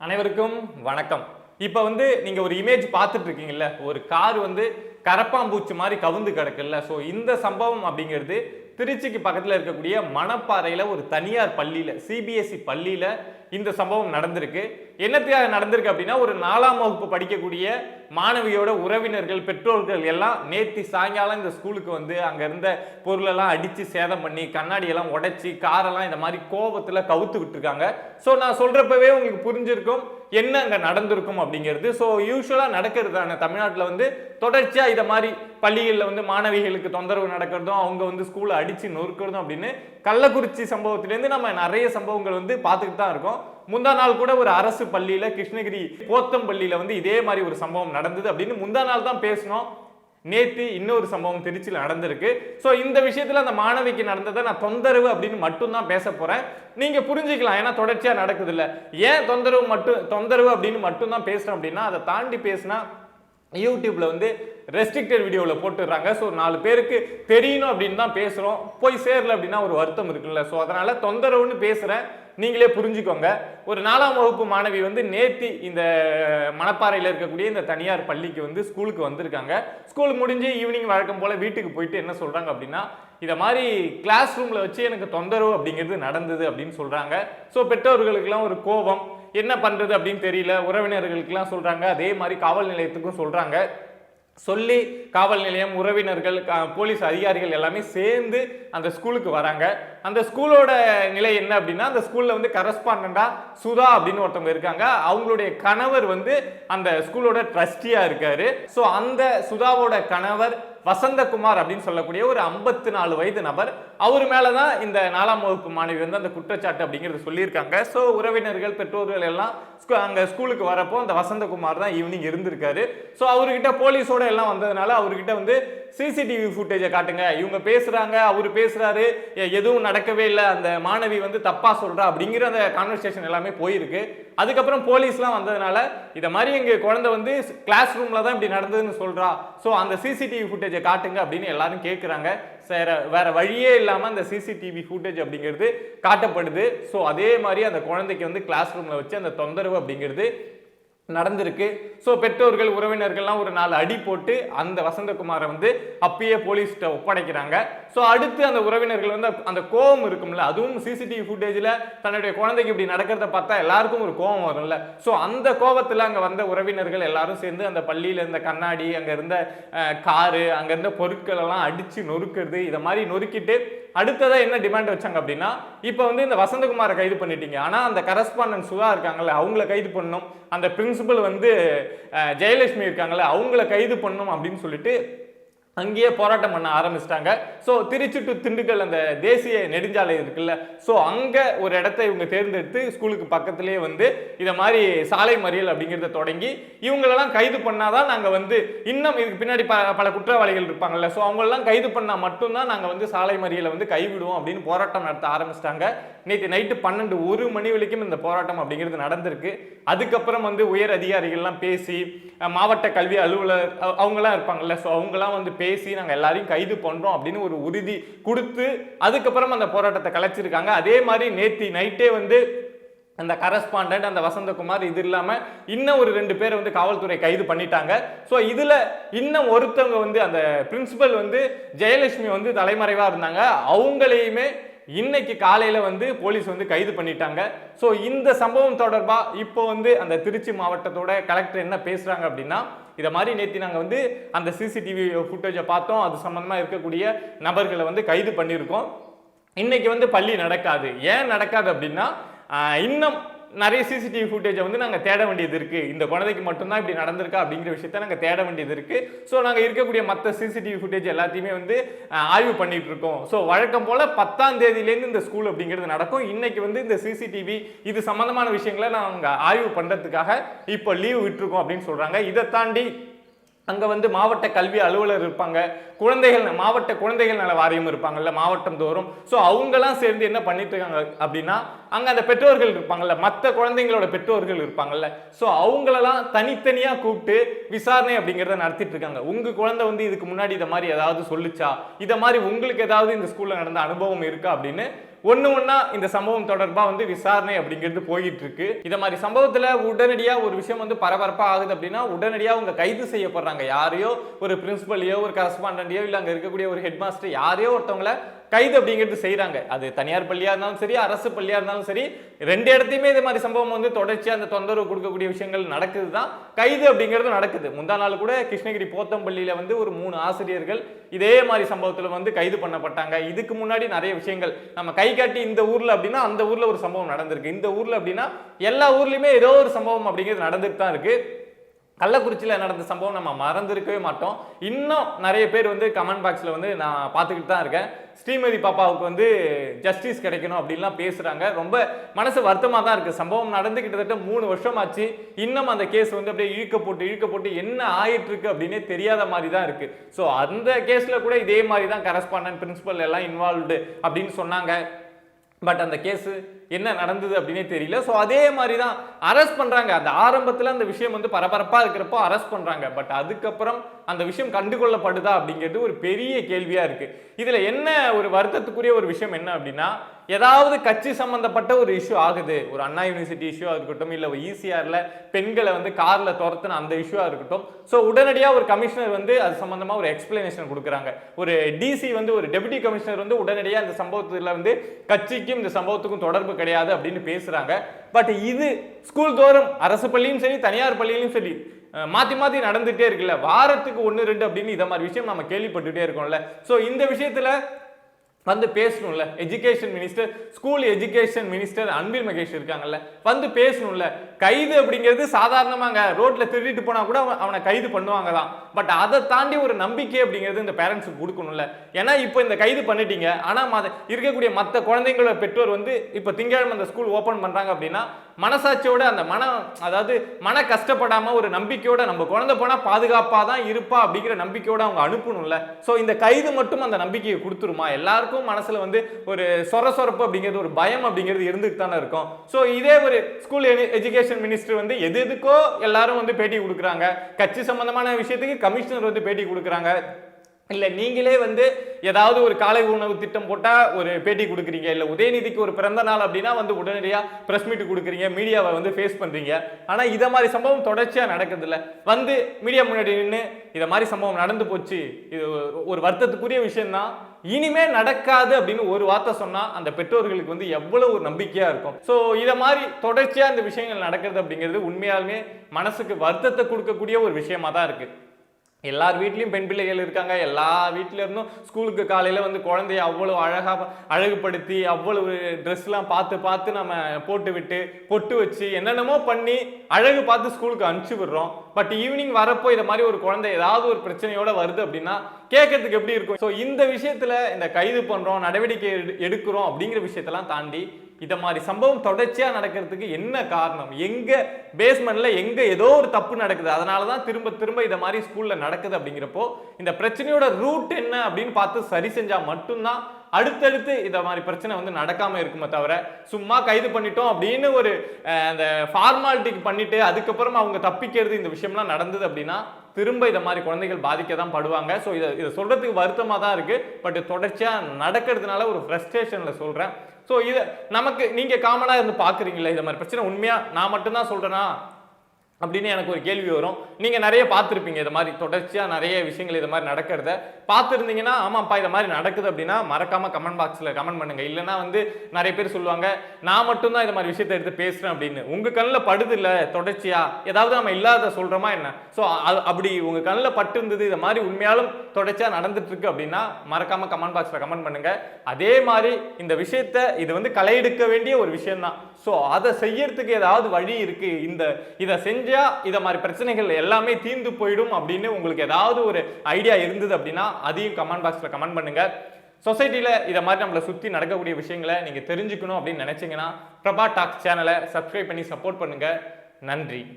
அனைவருக்கும் வணக்கம். இப்போ வந்து நீங்கள் ஒரு இமேஜ் பார்த்துட்டு இருக்கீங்கல்ல ஒரு கார் வந்து கரப்பாம்பூச்சி மாதிரி கவுந்து கிடக்குல்ல ஸோ இந்த சம்பவம் அப்படிங்கிறது திருச்சிக்கு பக்கத்தில் இருக்கக்கூடிய மணப்பாறையில் ஒரு தனியார் பள்ளியில் சிபிஎஸ்சி பள்ளியில் இந்த சம்பவம் நடந்திருக்கு. என்னத்துக்காக நடந்திருக்கு அப்படின்னா ஒரு நாலாம் வகுப்பு படிக்கக்கூடிய மாணவியோட உறவினர்கள் பெற்றோர்கள் எல்லாம் நேத்தி சாயங்காலம் இந்த ஸ்கூலுக்கு வந்து அங்கே இருந்த பொருளெல்லாம் அடித்து சேதம் பண்ணி கண்ணாடியெல்லாம் உடைச்சி காரெல்லாம் இந்த மாதிரி கோபத்தில் கவுத்து விட்டுருக்காங்க ஸோ நான் சொல்கிறப்பவே உங்களுக்கு புரிஞ்சிருக்கும். என்ன அங்கே நடந்திருக்கும் அப்படிங்கிறது. ஸோ யூஸ்வலாக நடக்கிறதான தமிழ்நாட்டில் வந்து தொடர்ச்சியாக இதை மாதிரி பள்ளிகளில் வந்து மாணவிகளுக்கு தொந்தரவு நடக்கிறதும் அவங்க வந்து ஸ்கூலை அடித்து நொறுக்கிறதும் அப்படின்னு கள்ளக்குறிச்சி சம்பவத்திலேருந்து நம்ம நிறைய சம்பவங்கள் வந்து பார்த்துக்கிட்டு தான் இருக்கோம். முந்தா நாள் கூட ஒரு அரசு பள்ளியில் கிருஷ்ணகிரி போத்தம்பள்ளியில வந்து இதே மாதிரி ஒரு சம்பவம் நடந்தது அப்படின்னு முந்தா நாள் தான் பேசணும் நேற்று இன்னொரு சம்பவம் திருச்சியில் நடந்திருக்கு. ஸோ இந்த விஷயத்தில் அந்த மாணவிக்கு நடந்ததை நான் தொந்தரவு அப்படின்னு மட்டும்தான் பேச போகிறேன் நீங்கள் புரிஞ்சுக்கலாம் ஏன்னா தொடர்ச்சியாக நடக்குது இல்லை ஏன் தொந்தரவு மட்டும் தொந்தரவு அப்படின்னு மட்டும்தான் பேசுகிறோம் அப்படின்னா அதை தாண்டி பேசினா யூடியூப்பில் வந்து ரெஸ்ட்ரிக்டட் வீடியோவில் போட்டுடுறாங்க. ஸோ நாலு பேருக்கு தெரியணும் அப்படின்னு தான் பேசுகிறோம் போய் சேரல அப்படின்னா ஒரு வருத்தம் இருக்குல்ல. ஸோ அதனால் தொந்தரவுன்னு பேசுகிறேன் நீங்களே புரிஞ்சுக்கோங்க. ஒரு நாலாம் வகுப்பு மாணவி வந்து நேத்தி இந்த மணப்பாறையில் இருக்கக்கூடிய இந்த தனியார் பள்ளிக்கு வந்து ஸ்கூலுக்கு வந்திருக்காங்க. ஸ்கூல் முடிஞ்சு ஈவினிங் வழக்கம் போல் வீட்டுக்கு போயிட்டு என்ன சொல்கிறாங்க அப்படின்னா இதை மாதிரி கிளாஸ் ரூமில் வச்சு எனக்கு தொந்தரவு அப்படிங்கிறது நடந்தது அப்படின்னு சொல்கிறாங்க ஸோ பெற்றோர்களுக்கெல்லாம் ஒரு கோபம். என்ன பண்ணுறது அப்படின்னு தெரியல. உறவினர்களுக்கெல்லாம் சொல்கிறாங்க அதே மாதிரி காவல் நிலையத்துக்கும் சொல்கிறாங்க சொல்லி காவல் நிலையம் உறவினர்கள் போலீஸ் அதிகாரிகள் எல்லாமே சேர்ந்து அந்த ஸ்கூலுக்கு வராங்க. அந்த ஸ்கூலோட நிலை என்ன அப்படின்னா அந்த ஸ்கூலில் வந்து கரஸ்பாண்டண்டா சுதா அப்படின்னு ஒருத்தவங்க இருக்காங்க. அவங்களுடைய கணவர் வந்து அந்த ஸ்கூலோட ட்ரஸ்டியாக இருக்காரு. ஸோ அந்த சுதாவோட கணவர் வசந்தகுமார் அப்படின்னு சொல்லக்கூடிய ஒரு ஐம்பத்தி நாலு வயது நபர். அவர் மேலே தான் இந்த நாலாம் வகுப்பு மாணவி வந்து அந்த குற்றச்சாட்டு அப்படிங்கிறது சொல்லியிருக்காங்க. ஸோ உறவினர்கள் பெற்றோர்கள் எல்லாம் அங்கே ஸ்கூலுக்கு வரப்போ அந்த வசந்தகுமார் தான் ஈவினிங் இருந்திருக்காரு. ஸோ அவர்கிட்ட போலீஸோட எல்லாம் வந்ததுனால அவர்கிட்ட வந்து சிசிடிவி ஃபுட்டேஜை காட்டுங்க. இவங்க பேசுகிறாங்க அவர் பேசுகிறாரு எதுவும் நடக்கவே இல்லை. அந்த மாணவி வந்து தப்பாக சொல்கிறா அப்படிங்கிற அந்த கான்வர்சேஷன் எல்லாமே போயிருக்கு. அதுக்கப்புறம் போலீஸ்லாம் வந்ததுனால இதை மாதிரி எங்கள் குழந்தை வந்து கிளாஸ் ரூமில் தான் இப்படி நடந்ததுன்னு சொல்கிறா ஸோ அந்த சிசிடிவி ஃபுட்டேஜை காட்டுங்க அப்படின்னு எல்லாரும் கேட்குறாங்க வேற வேற வழியே இல்லாமல் அந்த சிசிடிவி ஃபுட்டேஜ் அப்படிங்கிறது காட்டப்படுது. ஸோ அதே மாதிரி அந்த குழந்தைக்கு வந்து கிளாஸ் ரூமில் வச்சு அந்த தொந்தரவு அப்படிங்கிறது நடந்திருக்கு. ஸோ பெற்றோர்கள் உறவினர்கள்லாம் ஒரு நாலு அடி போட்டு அந்த வசந்தகுமாரை வந்து அப்பயே போலீஸ்கிட்ட ஒப்படைக்கிறாங்க. ஸோ அடுத்து அந்த உறவினர்கள் வந்து அந்த கோவம் இருக்கும்ல அதுவும் சிசிடிவி ஃபுட்டேஜில் தன்னுடைய குழந்தைக்கு இப்படி நடக்கிறத பார்த்தா எல்லாருக்கும் ஒரு கோவம் வரும்ல. ஸோ அந்த கோவத்தில் அங்கே வந்த உறவினர்கள் எல்லாரும் சேர்ந்து அந்த பள்ளியில் இருந்த கண்ணாடி அங்கே இருந்த காரு அங்கே இருந்த பொருட்கள் எல்லாம் அடித்து நொறுக்கிறது இதை மாதிரி நொறுக்கிட்டு அடுத்ததாக என்ன டிமாண்ட் வச்சாங்க அப்படின்னா இப்போ வந்து இந்த வசந்தகுமாரை கைது பண்ணிட்டீங்க. ஆனால் அந்த கரஸ்பாண்டன்ட் சுதா இருக்காங்கல்ல அவங்கள கைது பண்ணணும். அந்த பிரின்ஸ் பிரின்சிபல் வந்து ஜெயலட்சுமி இருக்காங்களே அவங்கள கைது பண்ணணும் அப்படின்னு சொல்லிட்டு அங்கேயே போராட்டம் பண்ண ஆரம்பிச்சிட்டாங்க. ஸோ திருச்சி டு திண்டுக்கல் அந்த தேசிய நெடுஞ்சாலை இருக்குல்ல. ஸோ அங்கே ஒரு இடத்த இவங்க தேர்ந்தெடுத்து ஸ்கூலுக்கு பக்கத்துலேயே வந்து இதை மாதிரி சாலை மறியல் அப்படிங்கிறத தொடங்கி இவங்களெல்லாம் கைது பண்ணாதான் நாங்கள் வந்து இன்னும் இதுக்கு பின்னாடி ப பல குற்றவாளிகள் இருப்பாங்கல்ல. ஸோ அவங்களெல்லாம் கைது பண்ணால் மட்டும்தான் நாங்கள் வந்து சாலை மறியலை வந்து கைவிடுவோம் அப்படின்னு போராட்டம் நடத்த ஆரம்பிச்சிட்டாங்க. நேற்று நைட்டு பன்னெண்டு ஒரு மணி வரைக்கும் இந்த போராட்டம் அப்படிங்கிறது நடந்திருக்கு. அதுக்கப்புறம் வந்து உயர் அதிகாரிகள்லாம் பேசி மாவட்ட கல்வி அலுவலர் அவங்களாம் அவங்கெல்லாம் இருப்பாங்கல்ல. ஸோ அவங்கெல்லாம் வந்து பேசி பேசி நாங்கள் எல்லாரையும் கைது பண்ணுறோம் அப்படின்னு ஒரு உறுதி கொடுத்து அதுக்கப்புறம் அந்த போராட்டத்தை கலைச்சிருக்காங்க. அதே மாதிரி நேத்தி நைட்டே வந்து அந்த கரஸ்பாண்டன்ட் அந்த வசந்தகுமார் இது இல்லாமல் இன்னும் ஒரு ரெண்டு பேரை வந்து காவல்துறை கைது பண்ணிட்டாங்க. ஸோ இதில் இன்னும் ஒருத்தவங்க வந்து அந்த பிரின்சிபல் வந்து ஜெயலட்சுமி வந்து தலைமறைவாக இருந்தாங்க. அவங்களையுமே இன்னைக்கு காலையில் வந்து போலீஸ் வந்து கைது பண்ணிட்டாங்க. ஸோ இந்த சம்பவம் தொடர்பாக இப்போ வந்து அந்த திருச்சி மாவட்டத்தோட கலெக்டர் என்ன பேசுகிறாங்க அப்படின்னா இதை மாதிரி நேற்று நாங்கள் வந்து அந்த சிசிடிவி ஃபுட்டேஜை பார்த்தோம். அது சம்மந்தமாக இருக்கக்கூடிய நபர்களை வந்து கைது பண்ணியிருக்கோம். இன்னைக்கு வந்து பள்ளி நடக்காது. ஏன் நடக்காது அப்படின்னா இன்னும் நிறைய சிசிடிவி ஃபுட்டேஜை வந்து நாங்கள் தேட வேண்டியது இருக்குது இந்த குழந்தைக்கு மட்டும்தான் இப்படி நடந்திருக்கா அப்படிங்கிற விஷயத்த நாங்கள் தேட வேண்டியது இருக்குது ஸோ நாங்கள் இருக்கக்கூடிய மற்ற சிசிடிவி ஃபுட்டேஜ் எல்லாத்தையுமே வந்து ஆய்வு பண்ணிகிட்டு இருக்கோம். ஸோ வழக்கம் போல் பத்தாம் தேதியிலேருந்து இந்த ஸ்கூல் அப்படிங்கிறது நடக்கும். இன்றைக்கி வந்து இந்த சிசிடிவி இது சம்மந்தமான விஷயங்களை நாங்கள் ஆய்வு பண்ணுறதுக்காக இப்போ லீவ் விட்டுருக்கோம் அப்படின்னு சொல்கிறாங்க இதை தாண்டி அங்கே வந்து மாவட்ட கல்வி அலுவலர் இருப்பாங்க. குழந்தைகள் மாவட்ட குழந்தைகள் நல வாரியம் இருப்பாங்கல்ல மாவட்டம் தோறும். ஸோ அவங்கெல்லாம் சேர்ந்து என்ன பண்ணிட்டு இருக்காங்க அப்படின்னா அங்கே அந்த பெற்றோர்கள் இருப்பாங்கல்ல மற்ற குழந்தைங்களோட பெற்றோர்கள் இருப்பாங்கல்ல. ஸோ அவங்களெல்லாம் தனித்தனியாக கூப்பிட்டு விசாரணை அப்படிங்கிறத நடத்திட்டு இருக்காங்க. உங்கள் குழந்தை வந்து இதுக்கு முன்னாடி இதை மாதிரி ஏதாவது சொல்லுச்சா? இதை மாதிரி உங்களுக்கு ஏதாவது இந்த ஸ்கூலில் நடந்த அனுபவம் இருக்கா அப்படின்னு ஒன்று ஒன்றா இந்த சம்பவம் தொடர்பாக வந்து விசாரணை அப்படிங்கிறது போயிட்டு இருக்கு இந்த மாதிரி சம்பவத்தில் உடனடியாக ஒரு விஷயம் வந்து பரபரப்பாக ஆகுது அப்படின்னா உடனடியாக அவங்க கைது செய்யப்படுறாங்க. யாரையோ ஒரு பிரின்சிபலையோ ஒரு கரஸ்பாண்டன்டையோ இல்லை அங்கே இருக்கக்கூடிய ஒரு ஹெட் மாஸ்டர் யாரையோ ஒருத்தவங்கள கைது அப்படிங்கிறது செய்கிறாங்க அது தனியார் பள்ளியாக இருந்தாலும் சரி அரசு பள்ளியாக இருந்தாலும் சரி ரெண்டு இடத்தையுமே இது மாதிரி சம்பவம் வந்து தொடர்ச்சியாக அந்த தொந்தரவு கொடுக்கக்கூடிய விஷயங்கள் நடக்குது தான் கைது அப்படிங்கிறது நடக்குது. முந்தா நாள் கூட கிருஷ்ணகிரி போத்தம்பள்ளியில் வந்து ஒரு மூணு ஆசிரியர்கள் இதே மாதிரி சம்பவத்தில் வந்து கைது பண்ணப்பட்டாங்க. இதுக்கு முன்னாடி நிறைய விஷயங்கள். நம்ம கை காட்டி இந்த ஊரில் அப்படின்னா அந்த ஊரில் ஒரு சம்பவம் நடந்திருக்கு. இந்த ஊரில் அப்படின்னா எல்லா ஊர்லேயுமே ஏதோ ஒரு சம்பவம் அப்படிங்கிறது நடந்துட்டு தான் இருக்குது கள்ளக்குறிச்சியில் நடந்த சம்பவம் நம்ம மறந்துருக்கவே மாட்டோம். இன்னும் நிறைய பேர் வந்து கமெண்ட் பாக்ஸில் வந்து நான் பார்த்துக்கிட்டு தான் இருக்கேன். ஸ்ரீமதி பாப்பாவுக்கு வந்து ஜஸ்டிஸ் கிடைக்கணும் அப்படின்லாம் பேசுகிறாங்க ரொம்ப மனசு வருத்தமாக தான் இருக்குது சம்பவம் நடந்து கிட்டத்தட்ட மூணு வருஷம் ஆச்சு இன்னும் அந்த கேஸ் வந்து அப்படியே இழுக்க போட்டு இழுக்க போட்டு என்ன ஆயிட்டுருக்கு அப்படின்னே தெரியாத மாதிரி தான் இருக்குது ஸோ அந்த கேஸில் கூட இதே மாதிரி தான் கரஸ்பாண்டன்ட் பிரின்சிபல் எல்லாம் இன்வால்வ்டு அப்படின்னு சொன்னாங்க. பட் அந்த கேஸு என்ன நடந்தது அப்படின்னே தெரியல. ஸோ அதே மாதிரி தான் அரெஸ்ட் பண்ணுறாங்க அந்த ஆரம்பத்தில் அந்த விஷயம் வந்து பரபரப்பாக இருக்கிறப்போ அரெஸ்ட் பண்ணுறாங்க பட் அதுக்கப்புறம் அந்த விஷயம் கண்டுகொள்ளப்படுதா அப்படிங்கிறது ஒரு பெரிய கேள்வியாக இருக்குது இதில் என்ன ஒரு வருத்தத்துக்குரிய ஒரு விஷயம் என்ன அப்படின்னா ஏதாவது கட்சி சம்பந்தப்பட்ட ஒரு இஷ்யூ ஆகுது. ஒரு அண்ணா யூனிவர்சிட்டி இஷ்யூவாக இருக்கட்டும் இல்லை ஈசிஆரில் பெண்களை வந்து காரில் துரத்துன அந்த இஷ்யூவாக இருக்கட்டும். ஸோ உடனடியாக ஒரு கமிஷனர் வந்து அது சம்மந்தமாக ஒரு எக்ஸ்பிளனேஷன் கொடுக்குறாங்க. ஒரு டிசி வந்து ஒரு டெபுட்டி கமிஷனர் வந்து உடனடியாக இந்த சம்பவத்தில் வந்து கட்சிக்கும் இந்த சம்பவத்துக்கும் தொடர்பு கிடையாது அப்படின்னு பேசுகிறாங்க பட் இது ஸ்கூல் தோறும் அரசு பள்ளியும் சரி தனியார் பள்ளியிலும் சரி மாற்றி மாத்தி மாத்தி நடந்துட்டே இருக்குல்ல. வாரத்துக்கு ஒன்று ரெண்டு அப்படின்னு இதை மாதிரி விஷயம் நம்ம கேள்விப்பட்டுட்டே இருக்கோம்ல. ஸோ இந்த விஷயத்துல வந்து பேசணும்ல. Education minister school education minister Anbil Mahesh இருக்காங்கல்ல. வந்து பேசணும்ல. கைது அப்படிங்கிறது சாதாரணமாங்க. ரோட்ல திருடிட்டு போனா கூட அவன் அவனை கைது பண்ணுவாங்க தான். பட் அதை தாண்டி ஒரு நம்பிக்கை அப்படிங்கிறது இந்த பேரண்ட்ஸுக்கு கொடுக்கணும்ல. ஏன்னா இப்போ இந்த கைது பண்ணிட்டீங்க. ஆனால் இருக்கக்கூடிய மற்ற குழந்தைங்களோட பெற்றோர் வந்து இப்போ திங்கட்கிழமை அந்த ஸ்கூல் ஓப்பன் பண்ணுறாங்க அப்படின்னா மனசாட்சியோட அந்த மன அதாவது மன கஷ்டப்படாமல் ஒரு நம்பிக்கையோட நம்ம குழந்தை போனால் பாதுகாப்பாக தான் இருப்பா அப்படிங்கிற நம்பிக்கையோட அவங்க அனுப்பணும்ல. ஸோ இந்த கைது மட்டும் அந்த நம்பிக்கையை கொடுத்துருமா? எல்லாருக்கும் மனசில் வந்து ஒரு சொர சொரப்பு அப்படிங்கிறது ஒரு பயம் அப்படிங்கிறது இருந்துட்டு தானே இருக்கும். ஸோ இதே ஒரு ஸ்கூல் எஜுகேஷன் மினிஸ்டர் வந்து எது எதுக்கோ எல்லாரும் வந்து பேட்டி கொடுக்குறாங்க. கட்சி சம்பந்தமான விஷயத்துக்கு கமிஷனர் வந்து பேட்டி கொடுக்குறாங்க. இல்லை நீங்களே வந்து ஏதாவது ஒரு காலை உணவு திட்டம் போட்டால் ஒரு பேட்டி கொடுக்குறீங்க இல்லை உதயநிதிக்கு ஒரு பிறந்த நாள் அப்படின்னா வந்து உடனடியாக ப்ரெஸ் மீட் கொடுக்குறீங்க மீடியாவை வந்து ஃபேஸ் பண்ணுறீங்க ஆனால் இதை மாதிரி சம்பவம் தொடர்ச்சியாக நடக்குது வந்து மீடியா முன்னாடி நின்று இதை மாதிரி சம்பவம் நடந்து போச்சு. இது ஒரு- வருத்தத்துக்குரிய விஷயம் தான் இனிமே நடக்காது அப்படின்னு ஒரு வார்த்தை சொன்னா அந்த பெற்றோர்களுக்கு வந்து எவ்வளவு ஒரு நம்பிக்கையா இருக்கும். ஸோ இதை மாதிரி தொடர்ச்சியா இந்த விஷயங்கள் நடக்கிறது அப்படிங்கிறது உண்மையாலுமே மனசுக்கு வருத்தத்தை கொடுக்கக்கூடிய ஒரு விஷயமா தான் இருக்கு. எல்லார் வீட்லேயும் பெண் பிள்ளைகள் இருக்காங்க. எல்லா வீட்டிலேருந்தும் ஸ்கூலுக்கு காலையில் வந்து குழந்தைய அவ்வளோ அழகாக அழகுபடுத்தி அவ்வளவு ட்ரெஸ்லாம் பார்த்து பார்த்து நம்ம போட்டு விட்டு பொட்டு வச்சு என்னென்னமோ பண்ணி அழகு பார்த்து ஸ்கூலுக்கு அனுப்பிச்சி விடுறோம். பட் ஈவினிங் வரப்போ இதை மாதிரி ஒரு குழந்தை ஏதாவது ஒரு பிரச்சனையோட வருது அப்படின்னா கேட்கறதுக்கு எப்படி இருக்கும்? ஸோ இந்த விஷயத்தில் இந்த கைது பண்ணுறோம் நடவடிக்கை எடு- எடுக்கிறோம் அப்படிங்கிற விஷயத்தெல்லாம் தாண்டி இதை மாதிரி சம்பவம் தொடர்ச்சியாக நடக்கிறதுக்கு என்ன காரணம்? எங்கே பேஸ்மெண்ட்டில் எங்கே ஏதோ ஒரு தப்பு நடக்குது. அதனால தான் திரும்ப திரும்ப இதை மாதிரி ஸ்கூலில் நடக்குது அப்படிங்கிறப்போ இந்த பிரச்சனையோட ரூட் என்ன அப்படின்னு பார்த்து சரி செஞ்சால் மட்டும்தான் அடுத்தடுத்து இதை மாதிரி பிரச்சனை வந்து நடக்காம இருக்குமே தவிர சும்மா கைது பண்ணிட்டோம் அப்படின்னு ஒரு அந்த ஃபார்மாலிட்டிக்கு பண்ணிட்டு அதுக்கப்புறம் அவங்க தப்பிக்கிறது இந்த விஷயம்லாம் நடந்தது அப்படின்னா திரும்ப இதை மாதிரி குழந்தைகள் பாதிக்க தான் படுவாங்க. ஸோ இதை இதை சொல்றதுக்கு வருத்தமாக தான் இருக்கு. பட் தொடர்ச்சியாக நடக்கிறதுனால ஒரு ஃப்ரஸ்ட்ரேஷனில் சொல்கிறேன் ஸோ இதை நமக்கு நீங்க காமனா இருந்து பார்க்குறீங்களே இந்த மாதிரி பிரச்சனை உண்மையா நான் மட்டும்தான் சொல்றேனா? அப்படின்னு எனக்கு ஒரு கேள்வி வரும். நீங்கள் நிறைய பார்த்துருப்பீங்க இது மாதிரி. தொடர்ச்சியாக நிறைய விஷயங்கள் இது மாதிரி நடக்கிறத. பார்த்துருந்தீங்கன்னா ஆமாப்பா இது மாதிரி நடக்குது அப்படின்னா மறக்காமல் கமெண்ட் பாக்ஸில் கமெண்ட் பண்ணுங்க. இல்லைன்னா வந்து நிறைய பேர் சொல்லுவாங்க நான் மட்டும்தான் இது மாதிரி விஷயத்தை எடுத்து பேசுகிறேன் அப்படின்னு. உங்கள் கண்ணில் படுது இல்லை தொடர்ச்சியாக ஏதாவது நம்ம இல்லாத சொல்கிறோமா என்ன? ஸோ அப்படி உங்கள் கண்ணில் பட்டு இருந்தது இது மாதிரி உண்மையாலும் தொடர்ச்சியாக நடந்துட்டுருக்கு அப்படின்னா மறக்காமல் கமெண்ட் பாக்ஸில் கமெண்ட் பண்ணுங்கள் அதே மாதிரி இந்த விஷயத்த இது வந்து களையெடுக்க வேண்டிய ஒரு விஷயம்தான். ஸோ அதை செய்யறதுக்கு ஏதாவது வழி இருக்கு. இந்த இதை செஞ்சா இத மாதிரி பிரச்சனைகள் எல்லாமே தீர்ந்து போயிடும் அப்படின்னு உங்களுக்கு ஏதாவது ஒரு ஐடியா இருந்தது அப்படின்னா அதையும் கமெண்ட் பாக்ஸில் கமெண்ட் பண்ணுங்க. சொசைட்டியில் இதை மாதிரி நம்மளை சுற்றி நடக்கக்கூடிய விஷயங்களை நீங்கள் தெரிஞ்சுக்கணும் அப்படின்னு நினச்சிங்கன்னா பிரபா டாக்ஸ் சேனலை சப்ஸ்கிரைப் பண்ணி சப்போர்ட் பண்ணுங்கள் நன்றி.